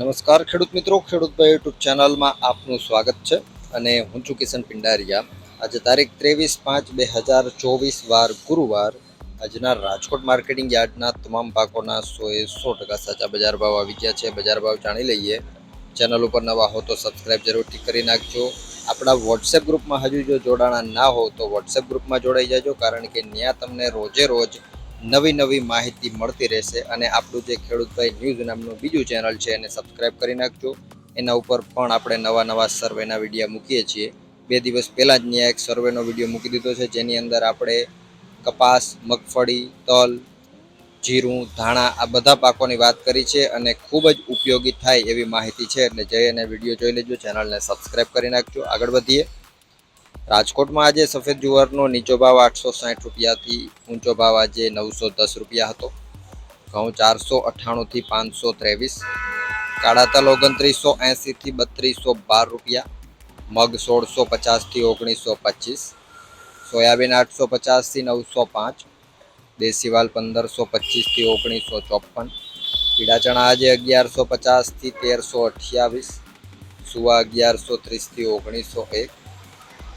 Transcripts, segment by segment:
નમસ્કાર, ખેડૂત મિત્રો. ખેડૂતભાઈ યુટ્યુબ ચેનલમાં આપનું સ્વાગત છે અને હું છું કિશન પિંડારિયા. આજે તારીખ ત્રેવીસ પાંચ બે હજાર ચોવીસ, વાર ગુરુવાર. આજના રાજકોટ માર્કેટિંગ યાર્ડના તમામ પાકોના સો એ સો ટકા સાચા બજાર ભાવ આવી ગયા છે. બજાર ભાવ જાણી લઈએ. ચેનલ ઉપર નવા હો તો સબસ્ક્રાઇબ જરૂરથી કરી નાખજો. આપણા વોટ્સએપ ગ્રુપમાં હજુ જો જોડાણા ના હો તો વોટ્સએપ ગ્રુપમાં જોડાઈ જાજો, કારણ કે ત્યાં તમને રોજે રોજ નવી નવી માહિતી મળતી રહેશે અને આપણું જે ખેડૂતભાઈ ન્યૂઝ નામનું બીજું ચેનલ છે એને સબસ્ક્રાઈબ કરી નાખજો. એના ઉપર પણ આપણે નવા નવા સર્વેના વીડિયો મૂકીએ છીએ. બે દિવસ પહેલાં જ ત્યાં એક સર્વેનો વીડિયો મૂકી દીધો છે, જેની અંદર આપણે કપાસ, મગફળી, તલ, જીરું, ધાણા આ બધા પાકોની વાત કરી છે અને ખૂબ જ ઉપયોગી થાય એવી માહિતી છે. એટલે જઈ અને વીડિયો જોઈ લેજો, ચેનલને સબસ્ક્રાઈબ કરી નાખજો. આગળ વધીએ. રાજકોટમાં આજે સફેદ જુવારનો નીચો ભાવ આઠસો સાઠ રૂપિયાથી ઊંચો ભાવ આજે નવસો દસ રૂપિયા હતો. ઘઉં ચારસો અઠ્ઠાણુંથી પાંચસો ત્રેવીસ કાળા તલ ઓગણત્રીસો એંસીથી બત્રીસો બાર રૂપિયા, મગ સોળસો પચાસથી ઓગણીસો પચીસ, સોયાબીન આઠસો પચાસથી નવસો પાંચ દેશીવાલ પંદરસો પચીસથી ઓગણીસો ચોપન, પીળા ચણા આજે અગિયારસો પચાસથી તેરસો અઠ્યાવીસ, સુવા અગિયારસો ત્રીસથી ઓગણીસો એક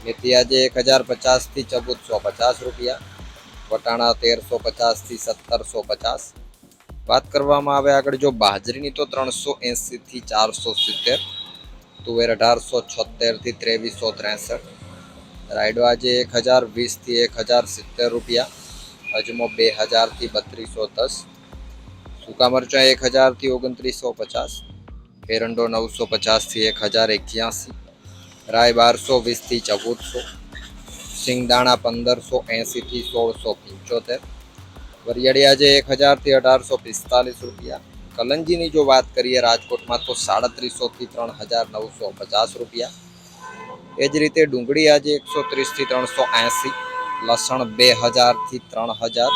મેથી આજે એક હજાર પચાસથી ચૌદસો પચાસ રૂપિયા, વટાણા તેરસો પચાસથી સત્તરસો પચાસ. વાત કરવામાં આવે આગળ જો બાજરીની તો ત્રણસો એંસીથી ચારસો સિત્તેર, તુવેર અઢારસો છોતેરથી ત્રેવીસો ત્રેસઠ. રાયડો આજે એક હજાર વીસથી એક હજાર સિત્તેર રૂપિયા, અજમો બે હજારથી બત્રીસો દસ. સૂકા મરચાં એક હજારથી ઓગણત્રીસો પચાસ, એરંડો નવસો પચાસથી એક હજાર એક્યાસી. રાય બારસો, વીસથી ચૌદસો, સિંગદાણા પંદરસો એંસીથી સોળસો પંચોતેર. વરિયાળી આજે એક હજારથી અઢારસો પિસ્તાલીસ રૂપિયા. કલંજીની જો વાત કરીએ રાજકોટમાં તો સાડત્રીસોથી ત્રણ હજાર નવસો પચાસ રૂપિયા. એ જ રીતે ડુંગળી આજે એકસો ત્રીસથી ત્રણસો એંસી લસણ બે હજારથી ત્રણ હજાર,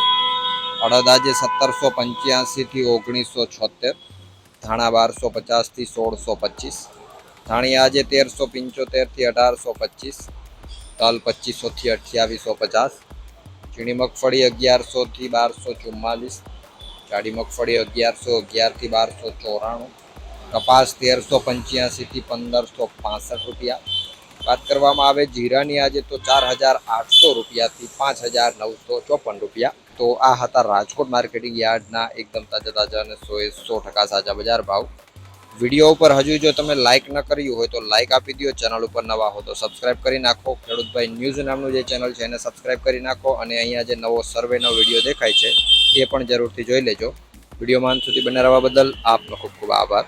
અડદ આજે સત્તરસો પંચ્યાસીથી ઓગણીસો છોતેર, ધાણા બારસો પચાસથી સોળસો પચીસ. ધાણી આજે તેરસો પંચોતેરથી અઢારસો પચીસ તલ પચીસોથી અઠ્યાવીસો પચાસ ચીણી મગફળી અગિયારસોથી બારસો ચુમ્માલીસ, જાડી મગફળી અગિયારસો અગિયારથી બારસો ચોરાણું, કપાસ તેરસો પંચ્યાસીથી પંદરસો પાસઠ રૂપિયા. વાત કરવામાં આવે જીરાની આજે તો ચાર હજાર આઠસો રૂપિયાથી પાંચ હજાર નવસો ચોપન રૂપિયા. તો આ હતા રાજકોટ માર્કેટિંગ યાર્ડના એકદમ તાજા તાજા અને સો એ સો ટકા સાજા બજાર ભાવ. વીડિયો ઉપર હજુ જો તમે લાઇક ન કર્યું હોય તો લાઇક આપી દો ચેનલ ઉપર નવા હો તો સબસ્ક્રાઇબ કરી નાખો. ખેડૂતભાઈ ન્યૂઝ નામનું જે ચેનલ છે એને સબસ્ક્રાઇબ કરી નાખો અને અહીંયા જે નવો સર્વેનો વીડિયો દેખાય છે, એ પણ જરૂરથી જોઈ લેજો. વિડીયોમાં અંત સુધી બને રહેવા બદલ આપનો ખૂબ ખૂબ આભાર.